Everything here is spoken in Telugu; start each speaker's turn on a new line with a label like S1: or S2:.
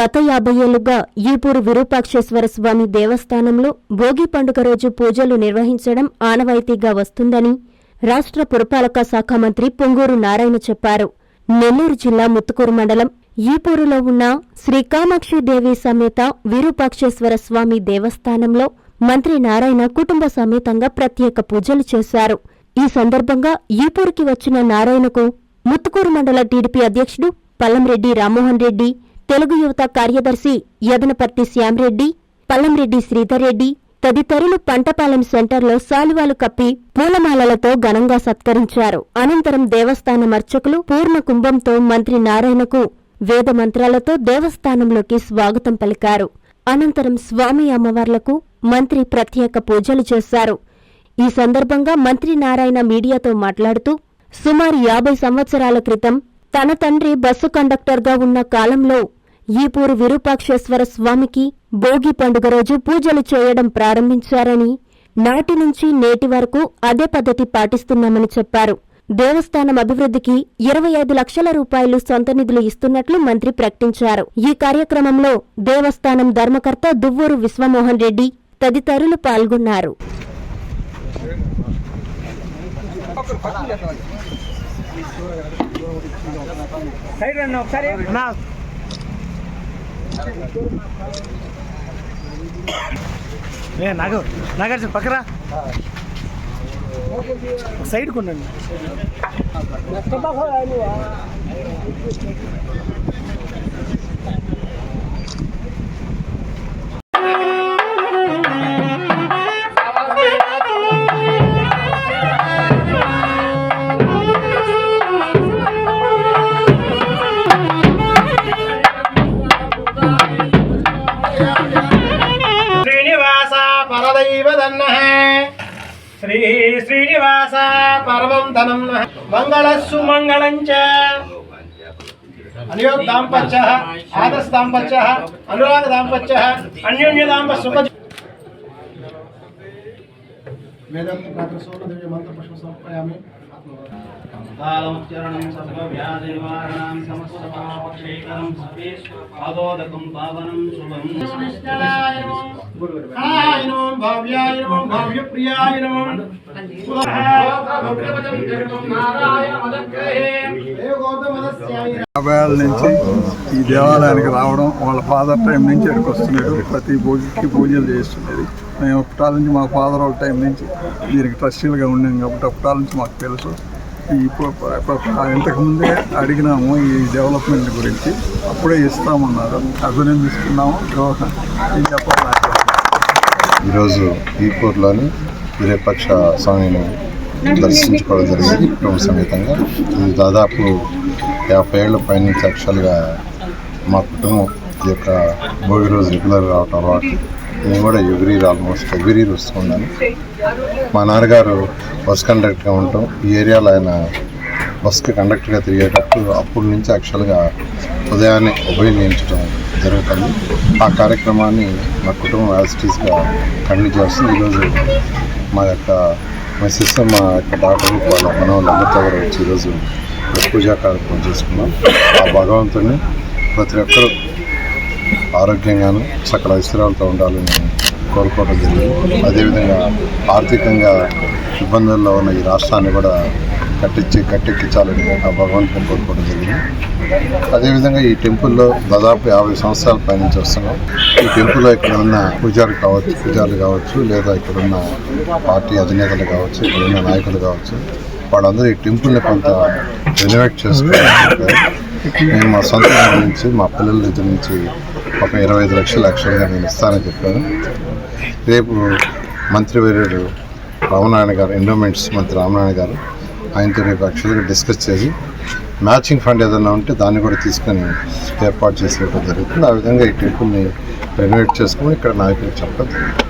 S1: గత యాభై ఏళ్ళుగా ఈపూరు విరూపాక్షేశ్వర స్వామి దేవస్థానంలో భోగి పండుగ రోజు పూజలు నిర్వహించడం ఆనవాయితీగా వస్తుందని రాష్ట్ర పురపాలక శాఖ మంత్రి పొంగూరు నారాయణ చెప్పారు. నెల్లూరు జిల్లా ముత్తుకూరు మండలం ఈపూరులో ఉన్న శ్రీకామాక్షిదేవి సమేత విరూపాక్షేశ్వర స్వామి దేవస్థానంలో మంత్రి నారాయణ కుటుంబ సమేతంగా ప్రత్యేక పూజలు చేశారు. ఈ సందర్భంగా ఈపూరుకి వచ్చిన నారాయణకు ముత్తుకూరు మండల టీడీపీ అధ్యక్షుడు పల్లంరెడ్డి రామ్మోహన్ రెడ్డి తెలుగు యువత కార్యదర్శి యదనపర్తి శ్యాంరెడ్డి పల్లంరెడ్డి శ్రీధర్రెడ్డి తదితరులు పంటపాలెం సెంటర్లో శాలువాలు కప్పి పూలమాలలతో ఘనంగా సత్కరించారు. అనంతరం దేవస్థానం అర్చకులు పూర్ణ కుంభంతో మంత్రి నారాయణకు వేద మంత్రాలతో దేవస్థానంలోకి స్వాగతం పలికారు. అనంతరం స్వామి అమ్మవార్లకు మంత్రి ప్రత్యేక పూజలు చేశారు. ఈ సందర్భంగా మంత్రి నారాయణ మీడియాతో మాట్లాడుతూ సుమారు యాభై సంవత్సరాల క్రితం తన తండ్రి బస్సు కండక్టర్గా ఉన్న కాలంలో ఈపూరు విరూపాక్షేశ్వర స్వామికి భోగి పండుగ రోజు పూజలు చేయడం ప్రారంభించారని నాటి నుంచి నేటి వరకు అదే పద్ధతి పాటిస్తున్నామని చెప్పారు. దేవస్థానం అభివృద్ధికి ఇరవై ఐదు లక్షల రూపాయలు సొంత నిధులు ఇస్తున్నట్లు మంత్రి ప్రకటించారు. ఈ కార్యక్రమంలో దేవస్థానం ధర్మకర్త దువ్వూరు విశ్వమోహన్ రెడ్డి తదితరులు పాల్గొన్నారు.
S2: సైడ్ ఒకసారి. ఏ నాగ నాగార్జున పక్కరా.
S3: సైడ్కి ఉండండి. శ్రీ శ్రీనివాస పరమం ధనం మంగళస్సు మంగళం చ. అనుయోగ దాంపత్య ఆదర్శ దాంపత్య అనురాగ దాంపత్య అన్యోన్య దాంప సుఖ వేదాంత వేదం ప్రాతృసోమదేవి మంత్ర పుష్ప సమర్పయామి.
S4: యాభై ఏళ్ళ నుంచి ఈ దేవాలయానికి రావడం వాళ్ళ ఫాదర్ టైం నుంచి ఇక్కడికి వస్తున్నాడు. ప్రతి పూజకి పూజలు చేస్తున్నది మేము అప్పటాల నుంచి మా ఫాదర్ వాళ్ళ టైం నుంచి దీనికి ట్రస్టీలుగా ఉన్నాం కాబట్టి అప్పటాల నుంచి మాకు తెలుసు. ఈ ఇంతకుముందే అడిగినాము ఈ డెవలప్మెంట్ గురించి. అప్పుడే ఇస్తామన్నారు. అభినందిస్తున్నాము. ఏం చెప్పాలి నాకు?
S5: ఈరోజు ఈపూర్లోని విరూపాక్ష స్వామిని దర్శించుకోవడం జరిగింది. కుటుంబ సమేతంగా. ఇది దాదాపు యాభై ఏళ్ళ పైనుంచి యాక్చువల్గా మా కుటుంబం ఈ యొక్క భోగి రోజు రెగ్యులర్ రావటం అలవాటు. నేను కూడా యుగ్రీర్ ఆల్మోస్ట్ ఎవ్రీ వస్తున్నాను మా నాన్నగారు బస్ కండక్టర్గా ఉండటం ఈ ఏరియాలో ఆయన బస్కి కండక్టర్గా తిరిగేటప్పుడు అప్పటి నుంచి యాక్చువల్గా ఉదయాన్నే ఉపయోగించడం జరుగుతుంది. ఆ కార్యక్రమాన్ని మా కుటుంబం యాజిటీస్గా కంటిన్యూ చేస్తుంది. ఈరోజు మా యొక్క మా సిస్టర్ మా యొక్క డాక్టర్ వాళ్ళ మనవాళ్ళు అందరితో కూడా వచ్చి ఈరోజు పూజా కార్యక్రమం చేసుకున్నాం. ఆ భగవంతుని ప్రతి ఒక్కరూ ఆరోగ్యంగాను సకల ఐశ్వర్యాలతో ఉండాలని కోరుకోవడం జరిగింది. అదేవిధంగా ఆర్థికంగా ఇబ్బందుల్లో ఉన్న ఈ రాష్ట్రాన్ని కూడా కట్టించి కట్టెక్కించాలని ఆ భగవంతుని కోరుకోవడం జరిగింది. అదేవిధంగా ఈ టెంపుల్లో దాదాపు యాభై సంవత్సరాల పైనుంచి వస్తున్నాం. ఈ టెంపుల్లో ఇక్కడ ఉన్న పూజారులు కావచ్చు పూజారులు కావచ్చు లేదా ఇక్కడ ఉన్న పార్టీ అధినేతలు కావచ్చు ఇక్కడ ఉన్న నాయకులు కావచ్చు వాళ్ళందరూ ఈ టెంపుల్ని కొంత రెనోవేట్ చేసుకోవాలి మేము మా సొంత నుంచి మా పిల్లల దగ్గర నుంచి ఒక ఇరవై ఐదు లక్షలు యాక్చువల్గా నేను ఇస్తానని చెప్పాను. రేపు మంత్రివర్యుడు రామనారాయణ గారు ఎండోమెంట్స్ మంత్రి రామనారాయణ గారు ఆయనతో రేపు యాక్చువల్గా డిస్కస్ చేసి మ్యాచింగ్ ఫండ్ ఏదైనా ఉంటే దాన్ని కూడా తీసుకొని ఏర్పాటు చేసేయడం జరుగుతుంది. ఆ విధంగా ఈ టెంపుల్ని రెనోవేట్ చేసుకుని ఇక్కడ నాయకులకు చెప్పడం జరుగుతుంది